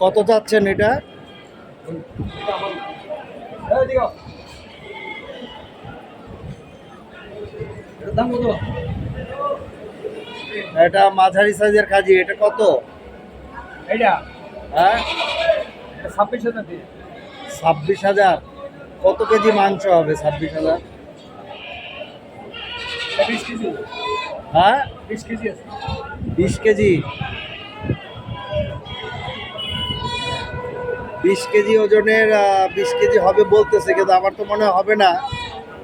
কত চাচ্ছেন এটা? এটা মাঝারি সাইজের কাজী এটা কত? হ্যাঁ? এটা ছাব্বিশ হাজার ছাব্বিশ হাজার। কত কেজি মাংস হবে ছাব্বিশ হাজার? হ্যাঁ? বিশ কেজি আছে। বিশ কেজি। বিশ কেজি ওজনের বিশ কেজি হবে বলতেছে, কিন্তু আমার তো মনে হবে না।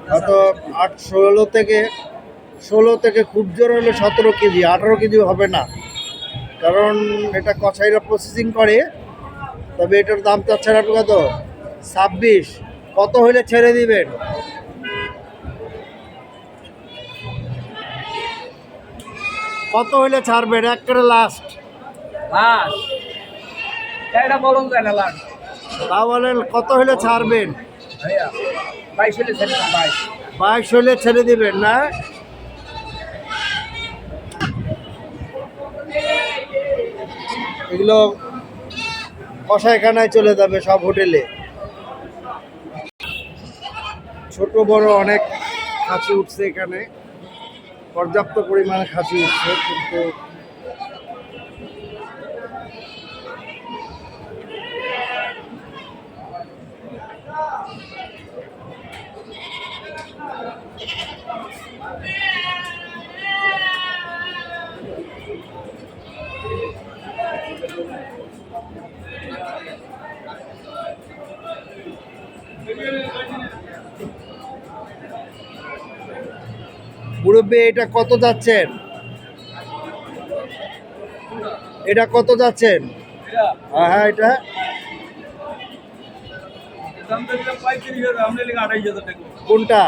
হয়তো আট, ষোলো থেকে ষোলো থেকে খুব জোর হলে সতেরো কেজি, আঠারো কেজি হবে না। কারণ এটা কছাইরা প্রসেসিং করে, তবে এটার দাম চাচ্ছেন আপনি কত? ছাব্বিশ। কত হলে ছেড়ে দিবেন? কত হলে ছাড়বেন? একেবারে লাস্ট লাস্ট এটা বলুন যায় না লাস্ট তা বলেন কত হলে ছাড়বেন? ভাইয়া বাইশ হলে ছেড়ে বাইশ। বাইশ হলে ছেড়ে দিবেন না? এগুলো কষাইখানায় চলে যাবে সব হোটেলে। ছোট বড় অনেক খাসি উঠছে এখানে। পর্যাপ্ত পরিমাণে খাসি উঠছে কিন্তু মুরব্বী এটা কত যাচ্ছেন? এটা কত যাচ্ছেন? হ্যাঁ হ্যাঁ এটা। কোনটা?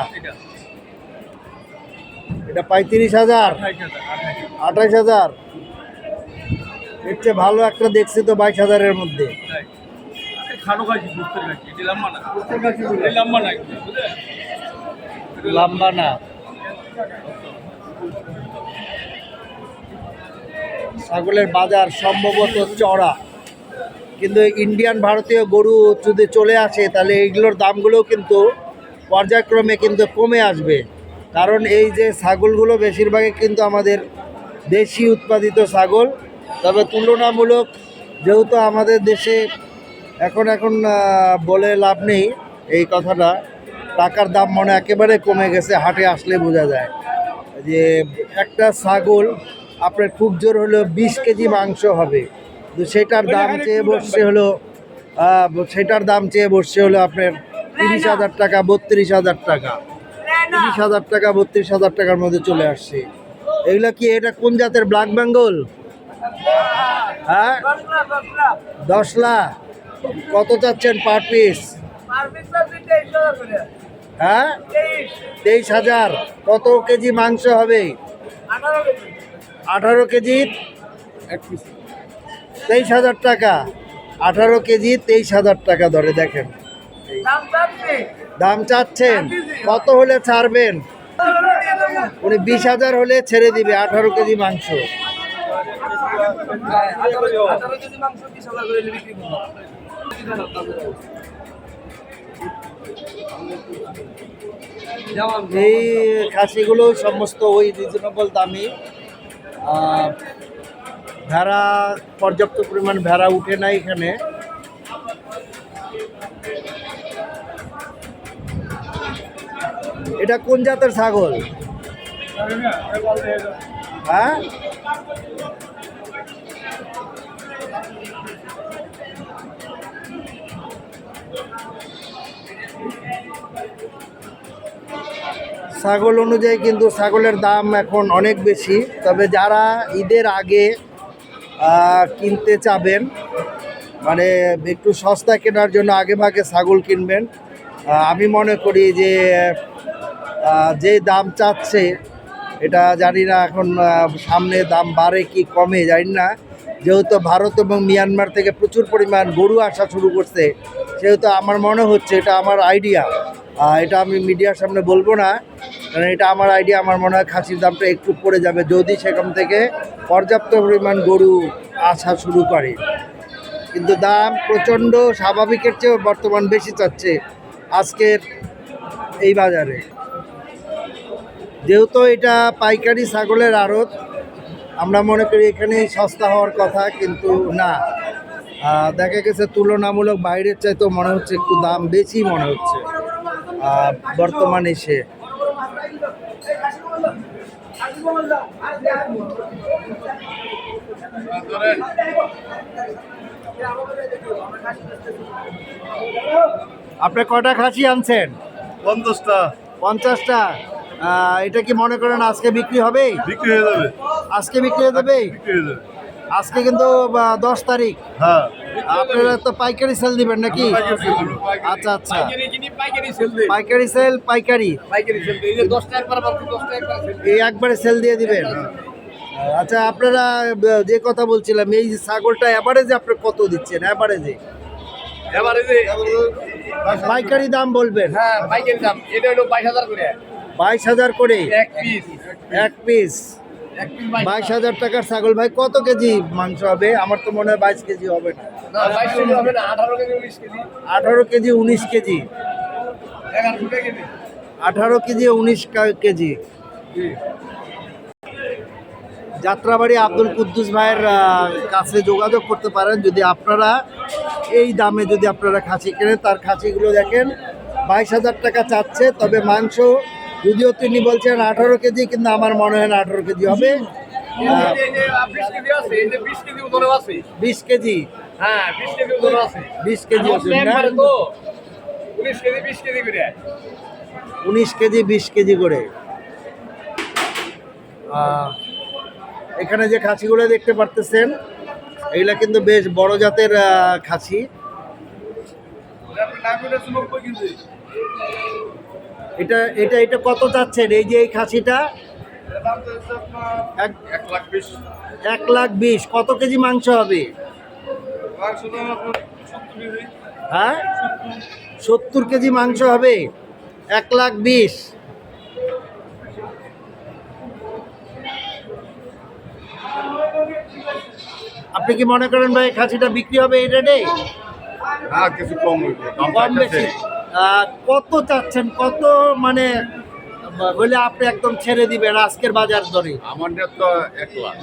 এটা পঁয়ত্রিশ হাজার। আঠাইশ হাজার। এর চেয়ে ভালো একটা দেখছি তো বাইশ হাজারের মধ্যে। লম্বা না। ছাগলের বাজার সম্ভবত চড়া। কিন্তু ইন্ডিয়ান ভারতীয় গরু যদি চলে আসে, তাহলে এইগুলোর দামগুলোও কিন্তু পর্যায়ক্রমে কিন্তু কমে আসবে। কারণ এই যে ছাগলগুলো বেশিরভাগই কিন্তু আমাদের দেশি উৎপাদিত ছাগল। তবে তুলনামূলক যেহেতু আমাদের দেশে এখন এখন বলে লাভ নেই এই কথাটা, টাকার দাম মনে একেবারে কমে গেছে, হাটে আসলে বোঝা যায়। যে একটা ছাগল আপনার খুব জোর হলো বিশ কেজি মাংস হবে। তো সেটার দাম চেয়ে বসছে হলো সেটার দাম চেয়ে বসছে হলো আপনার তিরিশ হাজার টাকা, বত্রিশ হাজার টাকা। তিরিশ হাজার টাকা, বত্রিশ হাজার টাকার মধ্যে চলে আসছে। এগুলো কি এটা কোন জাতের? ব্ল্যাক বেঙ্গল? হ্যাঁ? দশ লাখ কত চাচ্ছেন পার পিস? হ্যাঁ? তেইশ হাজার। কত কেজি মাংস হবে? আঠারো কেজি। তেইশ হাজার টাকা। আঠারো কেজি তেইশ হাজার টাকা ধরে দেখেন। দাম চাচ্ছেন। কত হলে ছাড়বেন? উনি বিশ হাজার হলে ছেড়ে দিবে আঠারো কেজি মাংস। আঠারো কেজি মাংস বিশ হাজার এই খাসিগুলো সমস্ত ওই রিজনেবল দামি। ভেড়া, পর্যাপ্ত পরিমাণ ভেড়া উঠে না এখানে। এটা কোন জাতের ছাগল? হ্যাঁ? ছাগল অনুযায়ী কিন্তু ছাগলের দাম এখন অনেক বেশি। তবে যারা ঈদের আগে কিনতে চাবেন মানে একটু সস্তা কেনার জন্য আগে ভাগে ছাগল কিনবেন আমি মনে করি যে যে দাম চাচ্ছে, এটা জানি না এখন সামনে দাম বাড়ে কি কমে, জানি না। যেহেতু ভারত এবং মিয়ানমার থেকে প্রচুর পরিমাণ গরু আসা শুরু করছে, সেহেতু আমার মনে হচ্ছে এটা আমার আইডিয়া এটা আমি মিডিয়ার সামনে বলব না, কারণ এটা আমার আইডিয়া আমার মনে হয় খাসির দামটা একটু পড়ে যাবে যদি সেখান থেকে পর্যাপ্ত পরিমাণ গরু আসা শুরু করে। কিন্তু দাম প্রচণ্ড স্বাভাবিকের চেয়েও বর্তমান বেশি চাচ্ছে আজকের এই বাজারে। যেহেতু এটা পাইকারি ছাগলের আড়ত আমরা মনে করি এখানে সস্তা হওয়ার কথা কিন্তু না। দেখা গেছে তুলনামূলক বাইরের চাইতেও মনে হচ্ছে একটু দাম বেশি মনে হচ্ছে। বর্তমানে সে। আপনি কটা খাসি আনছেন? পঞ্চাশটা। পঞ্চাশটা? এটা কি মনে করেন আজকে বিক্রি হবে বিক্রি হয়ে যাবে। আজকে বিক্রি হয়ে যাবে? আজকে কিন্তু দশ তারিখ। হ্যাঁ। আপনারা তো পাইকারি সেল দিবেন নাকি। আচ্ছা আচ্ছা। পাইকারি সেল পাইকারি। এই একবারে সেল দিয়ে দিবেন? আচ্ছা আপনারা যে কথা বলছিলাম এই যে ছাগলটা অ্যাভারেজে আপনি কত দিচ্ছেন? অ্যাভারেজে এবারে পাইকারি দাম বলবেন। হ্যাঁ পাইকারি দাম। এটা হলো বাইশ হাজার করে। বাইশ হাজার করে। এক পিস বাইশ হাজার। টাকার ছাগল। ভাই কত কেজি মাংস হবে? আমার তো মনে হয় বাইশ কেজি হবে না। আঠারো কেজি উনিশ কেজি। আঠারো কেজি উনিশ কেজি। যাত্রাবাড়ি আব্দুল কুদ্দুস ভাইয়ের কাছে যোগাযোগ করতে পারেন। যদি আপনারা এই দামে যদি আপনারা খাসি কেনেন তার খাসিগুলো দেখেন। বাইশ হাজার টাকা চাচ্ছে তবে মাংস যদিও তিনি বলছেন আঠারো কেজি, কিন্তু আমার মনে হয় না আঠারো কেজি হবে। বিশ কেজি। উনিশ কেজি, বিশ কেজি করে। এখানে যে খাসিগুলো দেখতে পারতেছেন, এগুলা কিন্তু বেশ বড় জাতের খাসি। এটা এটা এটা কত চাচ্ছেন? এই যে এই খাসিটা? এক লাখ বিশ। কত কেজি মাংস হবে? হ্যাঁ? সত্তর। কেজি মাংস হবে। এক লাখ বিশ। আপনি কি মনে করেন ভাই খাসিটা বিক্রি হবে এই রেটে? কিছু কম কম বেশি। কত চাচ্ছেন? কত মানে হলে আপনি একদম ছেড়ে দিবেন আজকের বাজার দরে? আমার তো এক লাখ।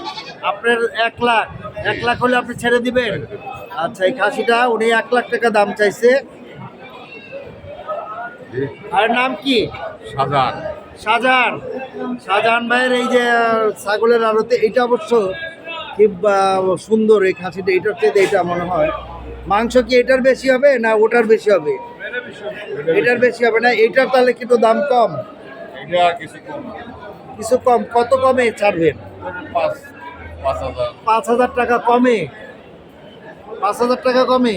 আপনার এক লাখ। এক লাখ হলে আপনি ছেড়ে দিবেন? আচ্ছা এই খাসিটা উনি এক লাখ টাকা দাম চাইছে। আর নাম কি? সাজান। শাহজাহান শাহজাহান ভাইয়ের এই যে ছাগলের আড়তে এটা অবশ্য আহ, সুন্দর এই খাসিটা। এটার থেকে এটা মনে হয়। মাংস কি এটার বেশি হবে না ওটার বেশি হবে? এটার বেশি হবে না এটার তাহলে কিন্তু দাম কম। কিছু কম কত কমে ছাড়বেন? পাঁচ পাঁচ হাজার। পাঁচ হাজার টাকা কমে? পাঁচ হাজার টাকা কমে?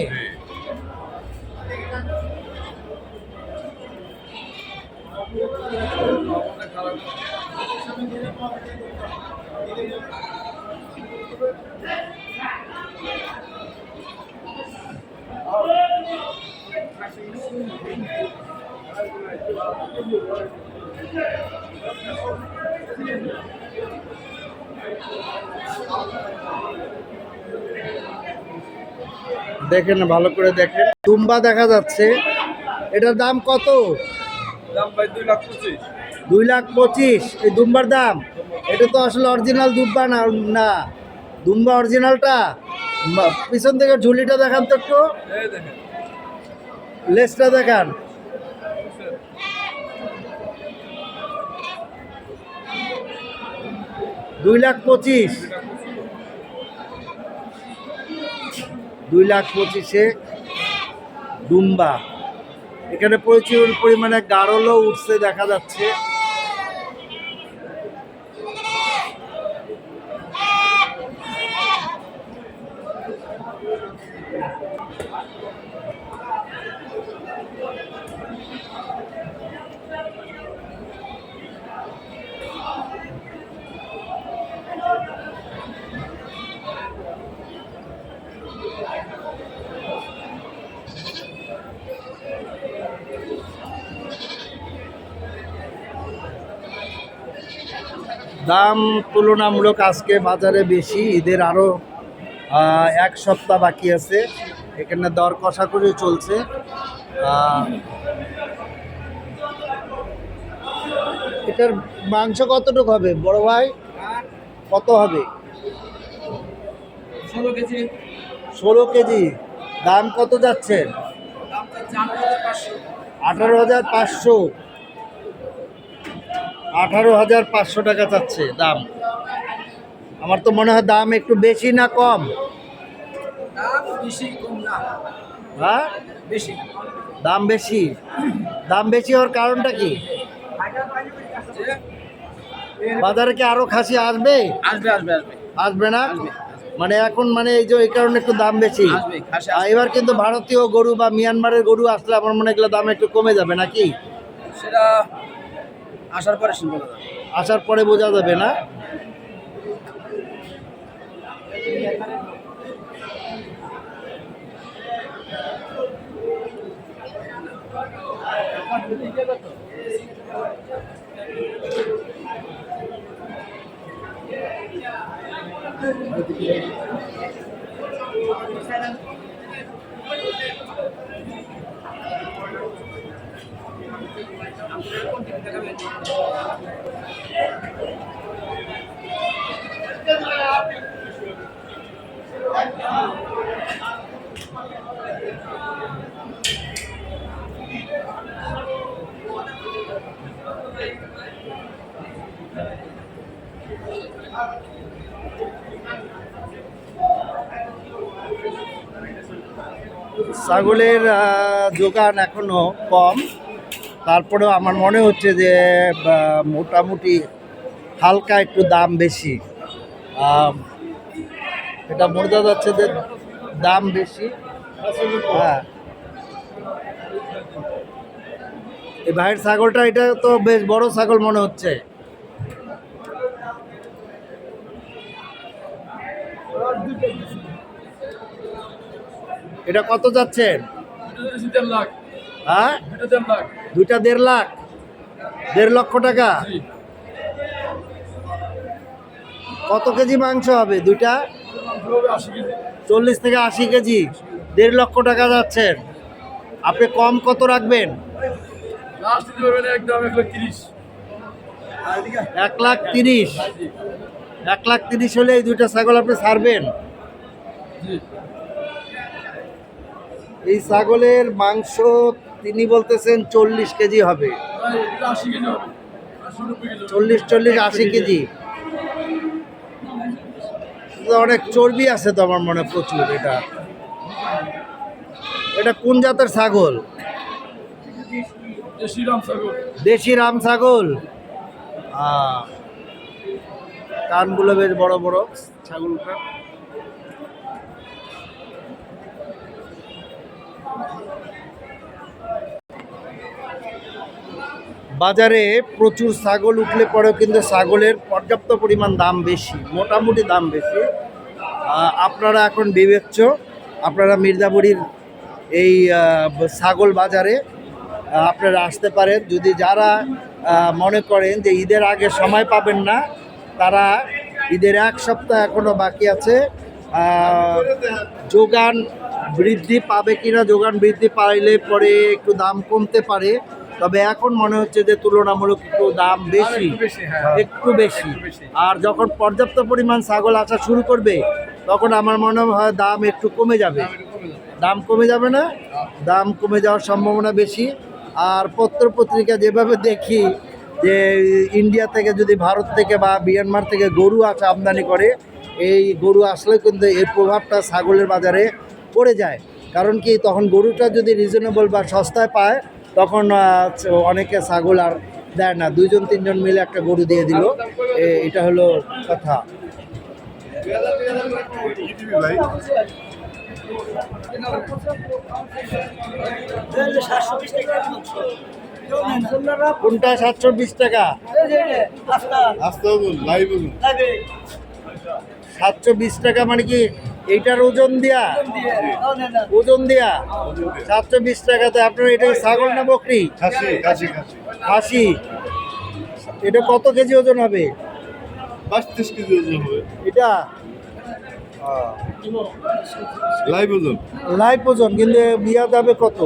দেখেন ভালো করে দেখেন। দুম্বা দেখা যাচ্ছে। এটার দাম কত? দাম ভাই দুই লাখ পঁচিশ। দুই লাখ পঁচিশ। এই দুম্বার দাম? এটা তো আসলে অরিজিনাল দুব্বা না না। দুম্বা অরিজিনালটা পিছন থেকে ঝুলিটা দেখান তো একটু। দেখেন। লেসটা দেখান। দুই লাখ পঁচিশ। দুই লাখ পঁচিশে দুম্বা। এখানে প্রচুর পরিমাণে গাড়লও উঠছে, দেখা যাচ্ছে। দাম তুলনামূলক আজকে বাজারে বেশি ঈদের আরও এক সপ্তাহ বাকি আছে। এখানে দর কষাকষি চলছে। এটার মাংস কতটুকু হবে? বড় ভাই কত হবে? ষোলো কেজি। ষোলো কেজি। দাম কত যাচ্ছে? আঠারো হাজার পাঁচশো। আঠারো হাজার পাঁচশো টাকা চাচ্ছে দাম। আমার তো মনে হয় দাম একটু বেশি না কম? দাম বেশি হ্যাঁ? দাম বেশি? দাম বেশি হওয়ার কারণটা কি? বাজারে কি আরও খাসি আসবে? আসবে আসবে আসবে। আসবে না? মানে এখন মানে এই যে এই কারণে একটু দাম বেশি। এবার কিন্তু ভারতীয় গরু বা মিয়ানমারের গরু আসলে আমার মনে হয় দাম একটু কমে যাবে নাকি? সেটা আসার পরে দাদা আসার পরে বোঝা যাবে না। ছাগলের যোগান এখনও কম। তারপরেও আমার মনে হচ্ছে যে মোটামুটি হালকা একটু দাম বেশি। এটা বোঝা যাচ্ছে যে দাম বেশি। হ্যাঁ। এই ভাইয়ের ছাগলটা এটা তো বেশ বড় ছাগল মনে হচ্ছে। এটা কত যাচ্ছেন লাখ। হ্যাঁ? লাখ। দুইটা দেড় লাখ দেড় লক্ষ টাকা। কত কেজি মাংস হবে দুইটা? চল্লিশ থেকে আশি কেজি দেড় লক্ষ টাকা যাচ্ছেন আপনি কম কত রাখবেন? এক লাখ তিরিশ। এক লাখ তিরিশ। হলে এই দুইটা ছাগল আপনি ছাড়বেন। এই ছাগলের মাংস তিনি বলতেছেন চল্লিশ কেজি হবে। চল্লিশ চল্লিশ আশি কেজি। অনেক চর্বি আছে তো আমার মনে প্রচুর এটা। এটা কোন জাতের ছাগল? দেশি রাম ছাগল? কানগুলো বেশ বড় বড় ছাগলটা। বাজারে প্রচুর ছাগল উঠলে পরেও কিন্তু ছাগলের পর্যাপ্ত পরিমাণ দাম বেশি, মোটামুটি দাম বেশি। আপনারা এখন বিবেচ্য, আপনারা মির্জাপুরীর এই ছাগল বাজারে আপনারা আসতে পারেন। যদি যারা মনে করেন যে ঈদের আগে সময় পাবেন না, তারা ঈদের এক সপ্তাহ এখনও বাকি আছে। যোগান বৃদ্ধি পাবে কিনা, যোগান বৃদ্ধি পাইলে পরে একটু দাম কমতে পারে। তবে এখন মনে হচ্ছে যে তুলনামূলক একটু দাম বেশি একটু বেশি, হ্যাঁ। বেশি। আর যখন পর্যাপ্ত পরিমাণ ছাগল আসা শুরু করবে তখন আমার মনে হয় দাম একটু কমে যাবে। দাম কমে যাবে। না দাম কমে যাওয়ার সম্ভাবনা বেশি। আর পত্র পত্রিকা যেভাবে দেখি যে ইন্ডিয়া থেকে যদি ভারত থেকে বা মিয়ানমার থেকে গরু আসা আমদানি করে এই গরু আসলে কিন্তু এর প্রভাবটা ছাগলের বাজারে পড়ে যায়। কারণ কি তখন গরুটা যদি রিজনেবল বা সস্তায় পায় তখন অনেকে ছাগল আর দেয় না। দুইজন তিনজন মিলে একটা গরু দিয়ে দিল। এটা হলো কথা। কোনটা? সাতশো বিশ টাকা সাতশো বিশ টাকা মানে কি? এইটার ওজন দিয়া? ওজন দিয়া? সাতশো বিশ টাকাতে আপনার এটা ছাগল না বকরি? খাসি এটা কত কেজি ওজন হবে? পাঁচ ত্রিশ কেজি ওজন হবে। এটা? লাইভ ওজন। লাইভ ওজন কিন্তু বিয়া দামে কত?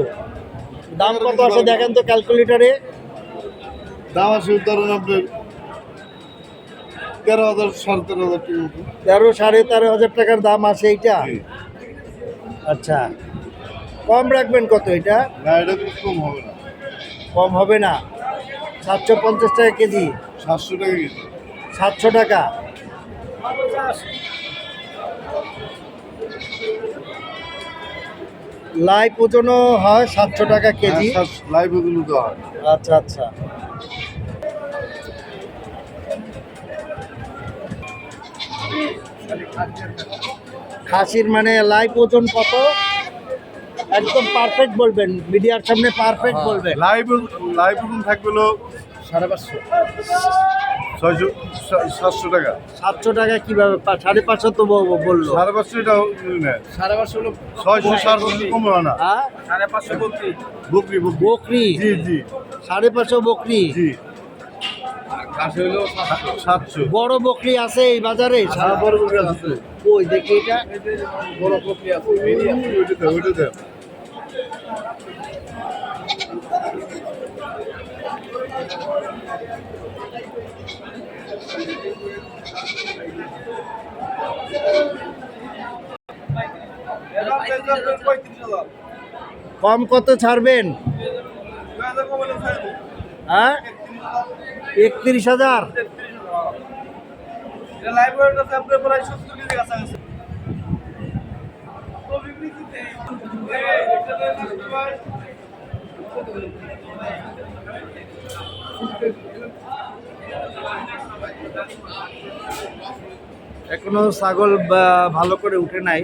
দাম কত আছে দেখেন তো ক্যালকুলেটারে। দাম আছে ধরুন আপনার তেরো হাজার সাড়ে তেরো হাজার টাকা তেরো সাড়ে তেরো হাজার টাকার দাম আছে এইটা? আচ্ছা। কম রাখবেন কত এটা? না এটা কম হবে না। কম হবে না। সাতশো পঞ্চাশ টাকা কেজি। সাতশো টাকা কেজি। সাতশো টাকা। লাইভ ওজনও হয় সাতশো টাকা কেজি। লাইভ ওজন তো হয়। আচ্ছা আচ্ছা। খাসির মানে লাইভ ওজন কত? একদম পারফেক্ট বলবেন। মিডিয়ার সামনে পারফেক্ট বলবেন। লাইভ লাইভ ওজন থাকবে সাড়ে পাঁচশো। ছয়শো সাতশো টাকা। সাতশো টাকা কীভাবে? সাড়ে পাঁচশো তো বলল। সাড়ে পাঁচশো এটা সাড়ে পাঁচশো হলো ছয়শো সাড়ে ছশো কম হয় না? হ্যাঁ? সাড়ে পাঁচশো বলছি বকরি বকরি। বকরি? জি জি। সাড়ে পাঁচশো বকরি? জি। সাতশো। বড় বকরি আছে এই বাজারে? বড় বকরি আছে। ওই দেখি এটা। বড় প্রক্রিয়া ওইটা দেয় ওইটা দেয় কম কত ছাড়বেন? হ্যাঁ? একত্রিশ হাজার। এখনও ছাগল ভালো করে উঠে নাই।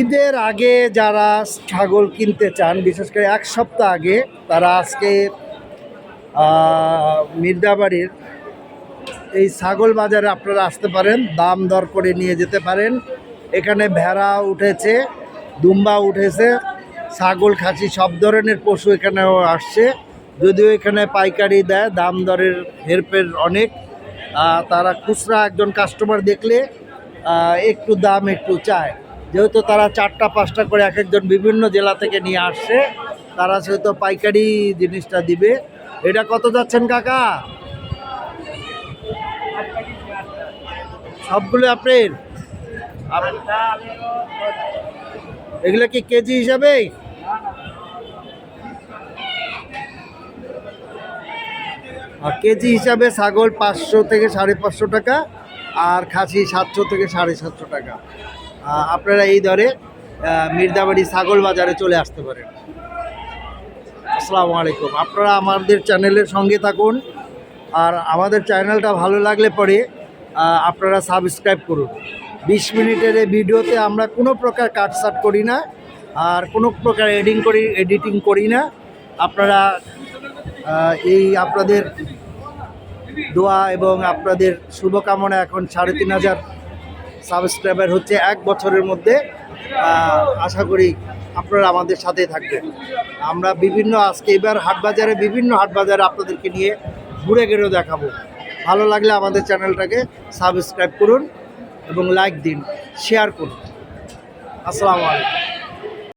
ঈদের আগে যারা ছাগল কিনতে চান, বিশেষ করে এক সপ্তাহ আগে, তারা আজকে মির্দাবাড়ির এই ছাগল বাজারে আপনারা আসতে পারেন, দাম দর করে নিয়ে যেতে পারেন। এখানে ভেড়া উঠেছে, দুম্বা উঠেছে, ছাগল, খাসি সব ধরনের পশু এখানেও আসছে। যদিও এখানে পাইকারি দেয়, দাম দরের হেরফের অনেক। তারা খুচরা একজন কাস্টমার দেখলে একটু দাম একটু চায়। যেহেতু তারা চারটা, পাঁচটা করে এক একজন বিভিন্ন জেলা থেকে নিয়ে আসছে, তারা সেহেতু পাইকারি জিনিসটা দিবে। এটা কত যাচ্ছেন কাকা? সবগুলো আপনার? এগুলো কি কেজি হিসাবে? আর কেজি হিসাবে ছাগল পাঁচশো থেকে সাড়ে পাঁচশো টাকা, আর খাসি সাতশো থেকে সাড়ে সাতশো টাকা। আপনারা এই দরে মির্দাবাড়ি ছাগল বাজারে চলে আসতে পারেন। আসসালামু আলাইকুম। আপনারা আমাদের চ্যানেলের সঙ্গে থাকুন আর আমাদের চ্যানেলটা ভালো লাগলে পরে আপনারা সাবস্ক্রাইব করুন। বিশ মিনিটের এই ভিডিওতে আমরা কোনো প্রকার কাটসাট করি না আর কোনো প্রকার এডিং করি, এডিটিং করি না। আপনারা এই আপনাদের দোয়া এবং আপনাদের শুভকামনা এখন সাড়ে তিন হাজার সাবস্ক্রাইবার হচ্ছে এক বছরের মধ্যে আশা করি আপনারা আমাদের সাথে থাকবেন। আমরা বিভিন্ন আজকে এবার হাটবাজারে বিভিন্ন হাটবাজারে আপনাদেরকে নিয়ে ঘুরে ঘেরেও দেখাবো। ভালো লাগলে আমাদের চ্যানেলটাকে সাবস্ক্রাইব করুন এবং লাইক দিন, শেয়ার করুন। আসসালামু আলাইকুম।